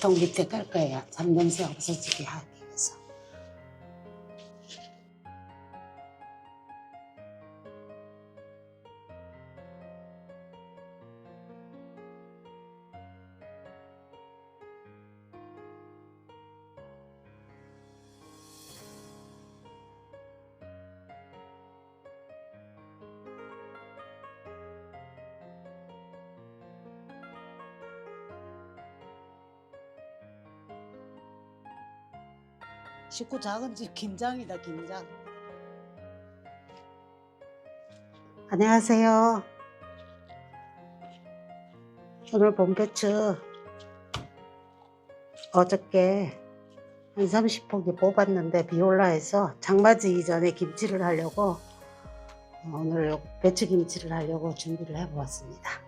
통 밑에 깔 거예요. 잡냄새 없어지게 하기 식구 작은 집 김장이다 김장. 안녕하세요. 오늘 봄배추 어저께 한 30포기 뽑았는데 비 올라 해서 장맞이 이전에 김치를 하려고 오늘 배추 김치를 하려고 준비를 해보았습니다.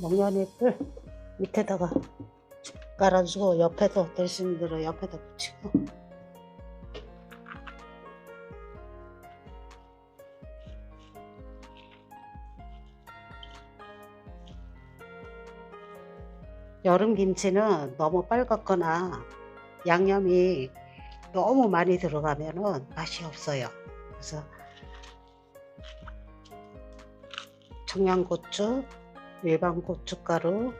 목련잎을 밑에다가 깔아주고 옆에도 될 수 있는 대로 옆에다 붙이고 여름 김치는 너무 빨갛거나 양념이 너무 많이 들어가면은 맛이 없어요. 그래서 청양고추, 일반 고춧가루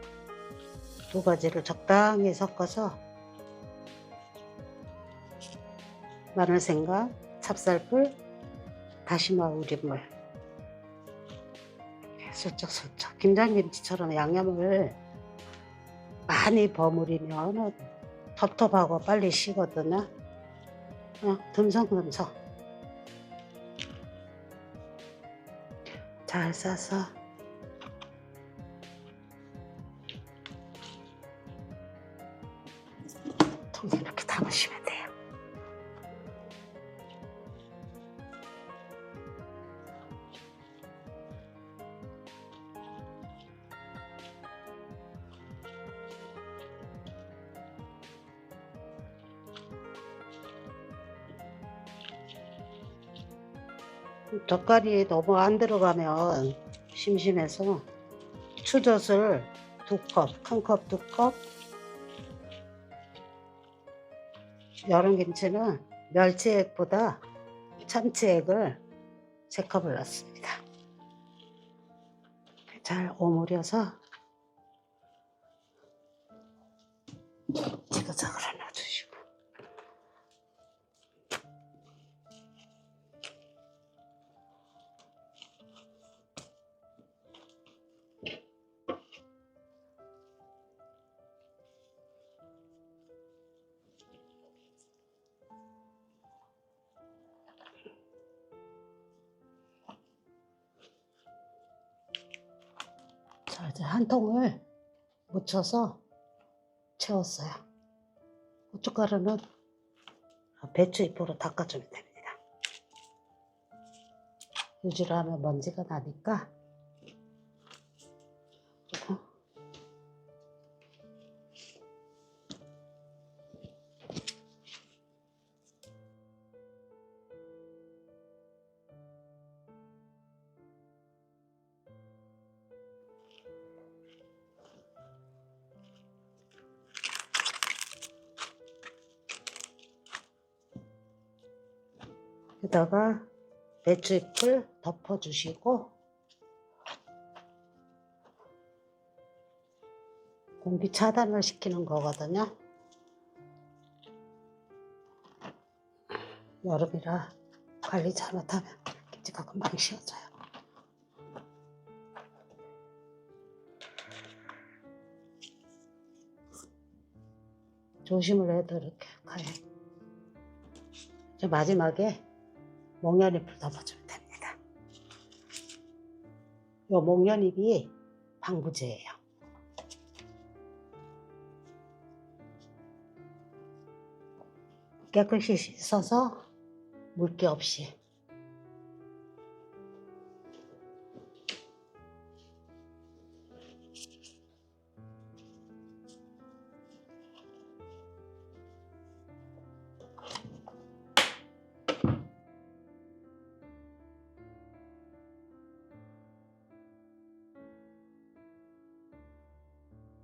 두 가지를 적당히 섞어서 마늘생강, 찹쌀풀, 다시마 우린물 슬쩍슬쩍 김장김치처럼 양념을 많이 버무리면 텁텁하고 빨리 식거든요. 어, 듬성듬성. 잘 싸서 젓갈이 너무 안 들어가면 심심해서 추젓을 두 컵, 큰 컵 두 컵, 여름 김치는 멸치액보다 참치액을 세 컵을 넣습니다. 잘 오므려서 이제 한 통을 묻혀서 채웠어요. 고춧가루는 배추 잎으로 닦아주면 됩니다. 유지를 하면 먼지가 나니까 여기다가 배추잎을 덮어주시고 공기 차단을 시키는 거거든요. 여름이라 관리 잘못하면 김치가 금방 식어져요. 조심을 해도 이렇게 가요. 이제 마지막에 목련잎을 덮어주면 됩니다. 이 목련잎이 방부제예요. 깨끗이 씻어서 물기 없이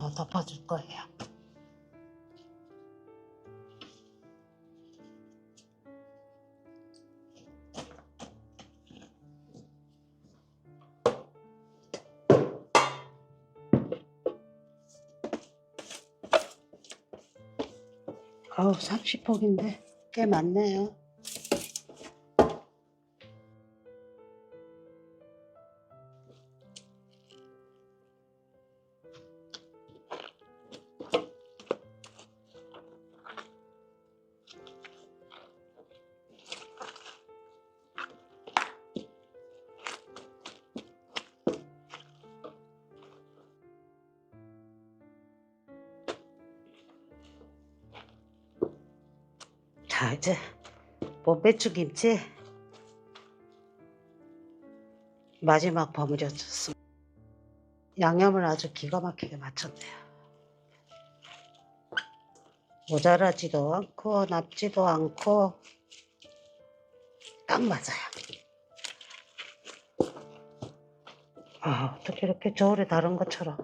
더 덮어줄 거예요. 아우 30폭인데 꽤 많네요. 자 이제 봄배추 김치 마지막 버무려줬습니다. 양념을 아주 기가 막히게 맞췄네요. 모자라지도 않고 남지도 않고 딱 맞아요. 아, 어떻게 이렇게 저울에 다른 것처럼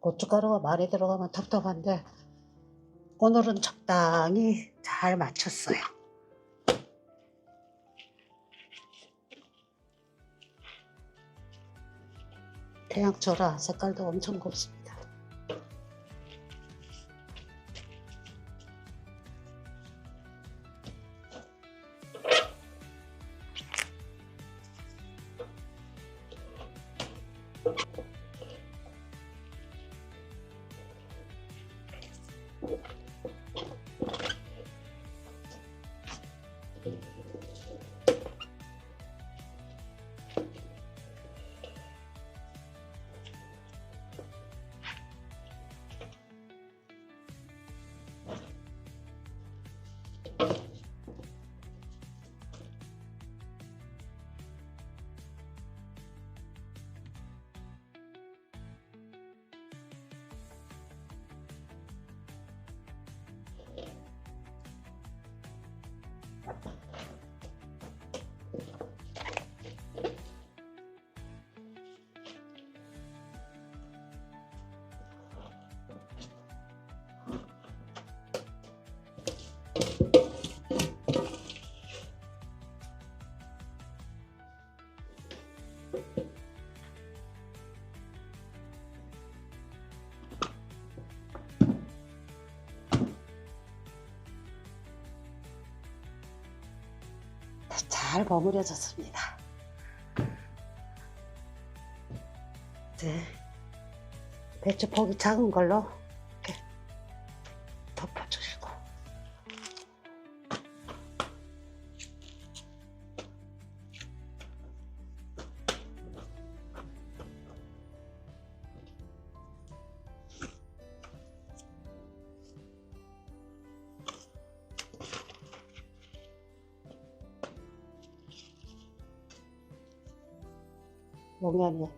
고춧가루가 많이 들어가면 텁텁한데 오늘은 적당히 잘 맞췄어요. 태양초라 색깔도 엄청 곱습니다. 잘 버무려졌습니다. 네, 배추 폭이 작은 걸로 용연이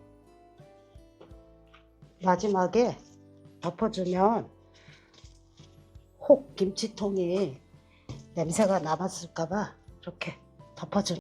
마지막에 덮어주면 혹 김치통이 냄새가 남았을까봐 이렇게 덮어주는